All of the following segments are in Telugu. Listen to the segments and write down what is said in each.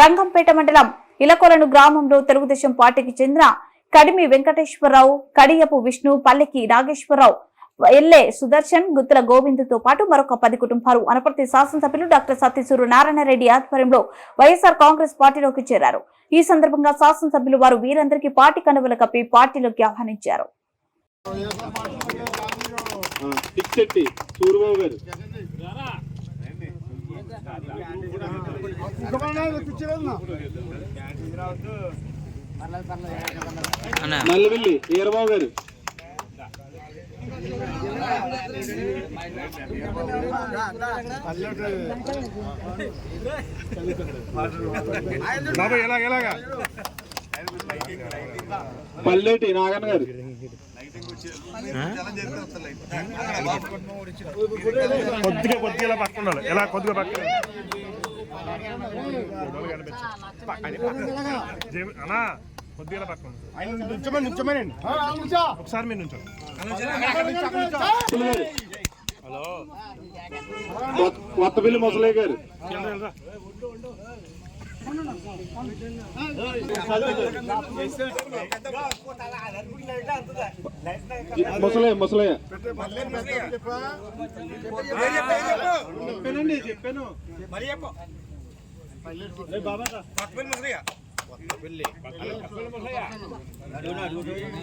రంగంపేట మండలం ఇలకొలను గ్రామంలో తెలుగుదేశం పార్టీకి చెందిన కడిమి వెంకటేశ్వరరావు కడియపు విష్ణు పల్లెకి నాగేశ్వరరావు ఎల్లే సుదర్శన్ గుత్తుల గోవిందుతో పాటు మరొక పది కుటుంబాలు. అనపర్తి శాసనసభ్యులు డాక్టర్ సత్యసూరు నారాయణరెడ్డి ఆధ్వర్యంలో వైఎస్ఆర్ కాంగ్రెస్ పార్టీలోకి చేరారు. ఈ సందర్భంగా శాసనసభ్యులు వారు వీరందరికీ పార్టీ కనువలు కప్పి పార్టీలోకి ఆహ్వానించారు. సూర్యబాబు గారు. నల్లవెల్లి ఈరబాబు గారు. బాబాయ్ ఎలాగ ఎలాగా? పల్లెటి నాగన్న గారు. కొద్దిగా కొద్దిగా ఇలా పక్కన ఉండాలి ఎలా? కొద్దిగా పక్కన జేబు- అన్నా కొద్దిగా ఇలా పక్కన ఉండు. నుంచోమని ఒకసారి మీరు నుంచోండి. కొత్త- కొత్తపల్లి ముసలయ్య గారు. వెళ్ళరా, వెళ్ళరా. ముసలయ్య ముసలయ్య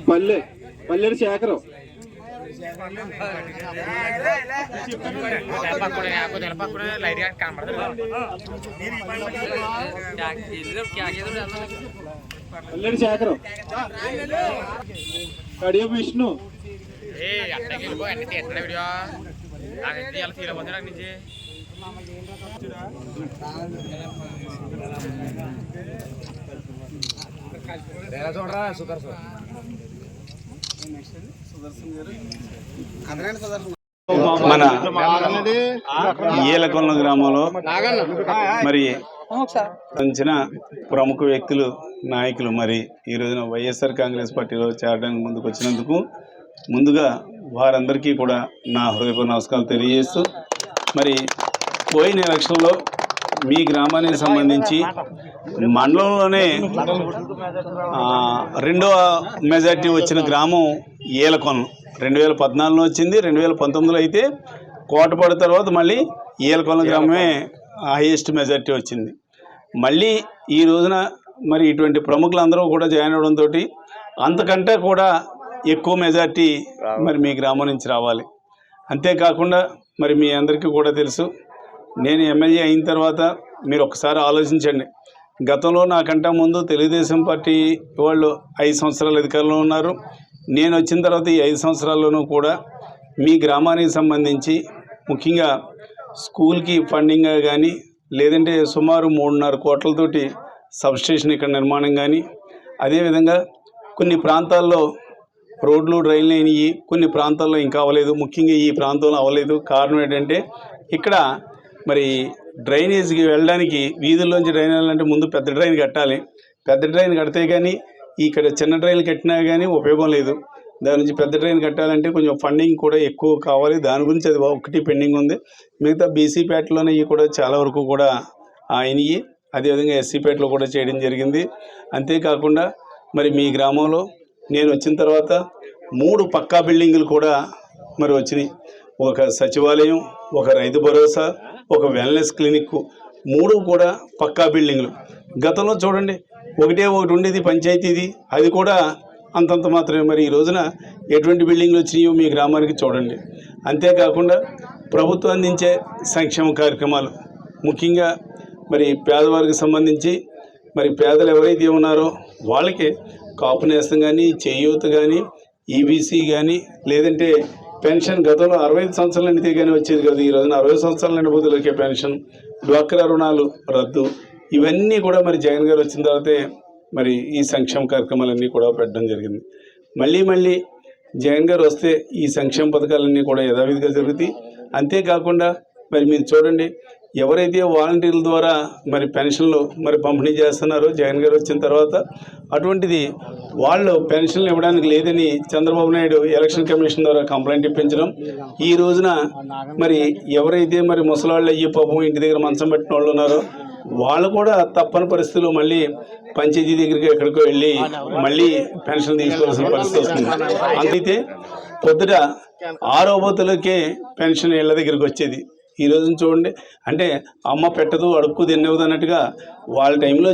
పల్లె పల్లెడి శేఖరం పల్లెడి శేఖరం కడియం విష్ణు ఏ అట్టకి వెళ్ళిపో అన్ని తీస్తున్నా వీడియో నాకు ఇలా ఫీల్ అవుతుంది నాకు నుంచి మన ఈలకొండ గ్రామంలో మరి అంచిన ప్రముఖ వ్యక్తులు నాయకులు మరి ఈ రోజున వైఎస్ఆర్ కాంగ్రెస్ పార్టీలో చేరడానికి ముందుకు వచ్చినందుకు ముందుగా వారందరికీ కూడా నా హృదయపూర్వ నమస్కారాలు తెలియజేస్తూ మరి పోయిన ఎలక్షన్లో మీ గ్రామానికి సంబంధించి మండలంలోనే రెండవ మెజార్టీ వచ్చిన గ్రామం ఏలకొన రెండు వేల పద్నాలుగులో వచ్చింది రెండు వేల పంతొమ్మిదిలో అయితే కోటపడి తర్వాత మళ్ళీ ఏలకొన గ్రామమే హైయెస్ట్ మెజార్టీ వచ్చింది. మళ్ళీ ఈ రోజున మరి ఇటువంటి ప్రముఖులందరూ కూడా జాయిన్ అవడంతో అంతకంటే కూడా ఎక్కువ మెజార్టీ మరి మీ గ్రామం నుంచి రావాలి. అంతేకాకుండా మరి మీ అందరికీ కూడా తెలుసు నేను ఎమ్మెల్యే అయిన తర్వాత మీరు ఒకసారి ఆలోచించండి. గతంలో నాకంటే ముందు తెలుగుదేశం పార్టీ వాళ్ళు ఐదు సంవత్సరాలు అధికారంలో ఉన్నారు. నేను వచ్చిన తర్వాత ఈ ఐదు సంవత్సరాల్లోనూ కూడా మీ గ్రామానికి సంబంధించి ముఖ్యంగా స్కూల్కి ఫండింగ్ కానీ లేదంటే సుమారు మూడున్నర కోట్లతోటి సబ్స్టేషన్ ఇక్కడ నిర్మాణం కానీ అదేవిధంగా కొన్ని ప్రాంతాల్లో రోడ్లు డ్రైన్లు అయినాయి కొన్ని ప్రాంతాల్లో ఇంకా అవ్వలేదు. ముఖ్యంగా ఈ ప్రాంతంలో అవ్వలేదు. కారణం ఏంటంటే ఇక్కడ మరి డ్రైనేజ్కి వెళ్ళడానికి వీధుల్లోంచి డ్రైన్ వెళ్ళాలంటే ముందు పెద్ద డ్రైన్ కట్టాలి. పెద్ద డ్రైన్ కడితే కానీ ఇక్కడ చిన్న డ్రైన్ కట్టినా కానీ ఉపయోగం లేదు. దాని నుంచి పెద్ద డ్రైన్ కట్టాలంటే కొంచెం ఫండింగ్ కూడా ఎక్కువ కావాలి. దాని గురించి అది ఒకటి పెండింగ్ ఉంది. మిగతా బీసీపేటలోనే ఇవి కూడా చాలా వరకు కూడా అయినాయి అదేవిధంగా ఎస్సీపేటలో కూడా చేయడం జరిగింది. అంతేకాకుండా మరి మీ గ్రామంలో నేను వచ్చిన తర్వాత మూడు పక్కా బిల్డింగులు కూడా మరి వచ్చినాయి. ఒక సచివాలయం ఒక రైతు భరోసా ఒక వెల్నెస్ క్లినిక్ మూడు కూడా పక్కా బిల్డింగ్లు. గతంలో చూడండి ఒకటే ఒకటి ఉండేది పంచాయతీది అది కూడా అంతంత మాత్రమే. మరి ఈ రోజున ఎటువంటి బిల్డింగ్లు వచ్చినాయో మీ గ్రామానికి చూడండి. అంతేకాకుండా ప్రభుత్వం అందించే సంక్షేమ కార్యక్రమాలు. ముఖ్యంగా మరి పేదవారికి సంబంధించి మరి పేదలు ఎవరైతే ఉన్నారో వాళ్ళకి కాపు నేస్తం కానీ చేయూత కానీ ఈబీసీ కానీ లేదంటే పెన్షన్ గతంలో అరవై ఐదు సంవత్సరాలు వచ్చేది కదా ఈ రోజున అరవై సంవత్సరాల నిండిపోతులకే పెన్షన్ డ్వాక్రా రుణాలు రద్దు ఇవన్నీ కూడా మరి జగన్ గారు వచ్చిన తర్వాతే మరి ఈ సంక్షేమ కార్యక్రమాలన్నీ కూడా పెట్టడం జరిగింది. మళ్ళీ మళ్ళీ జగన్ గారు వస్తే ఈ సంక్షేమ పథకాలన్నీ కూడా యథావిధిగా జరుగుతాయి. అంతేకాకుండా మరి మీరు చూడండి ఎవరైతే వాలంటీర్ల ద్వారా మరి పెన్షన్లు మరి పంపిణీ చేస్తున్నారో జగన్ గారు వచ్చిన తర్వాత అటువంటిది వాళ్ళు పెన్షన్లు ఇవ్వడానికి లేదని చంద్రబాబు నాయుడు ఎలక్షన్ కమిషన్ ద్వారా కంప్లైంట్ ఇప్పించడం ఈ రోజున మరి ఎవరైతే మరి ముసలాళ్ళు అయ్యి పాపం ఇంటి దగ్గర మంచం పెట్టిన వాళ్ళు ఉన్నారో వాళ్ళు కూడా తప్పని పరిస్థితులు మళ్ళీ పంచాయతీ దగ్గరికి ఎక్కడికో వెళ్ళి మళ్ళీ పెన్షన్ తీసుకోవాల్సిన పరిస్థితి వస్తుంది. అందుకే పొద్దుట ఆరో బోతులకే పెన్షన్ ఇళ్ళ దగ్గరికి వచ్చేది. ఈ రోజున చూడండి. అంటే అమ్మ పెట్టదు అడుక్కు తిన్నవదు అన్నట్టుగా వాళ్ళ టైంలో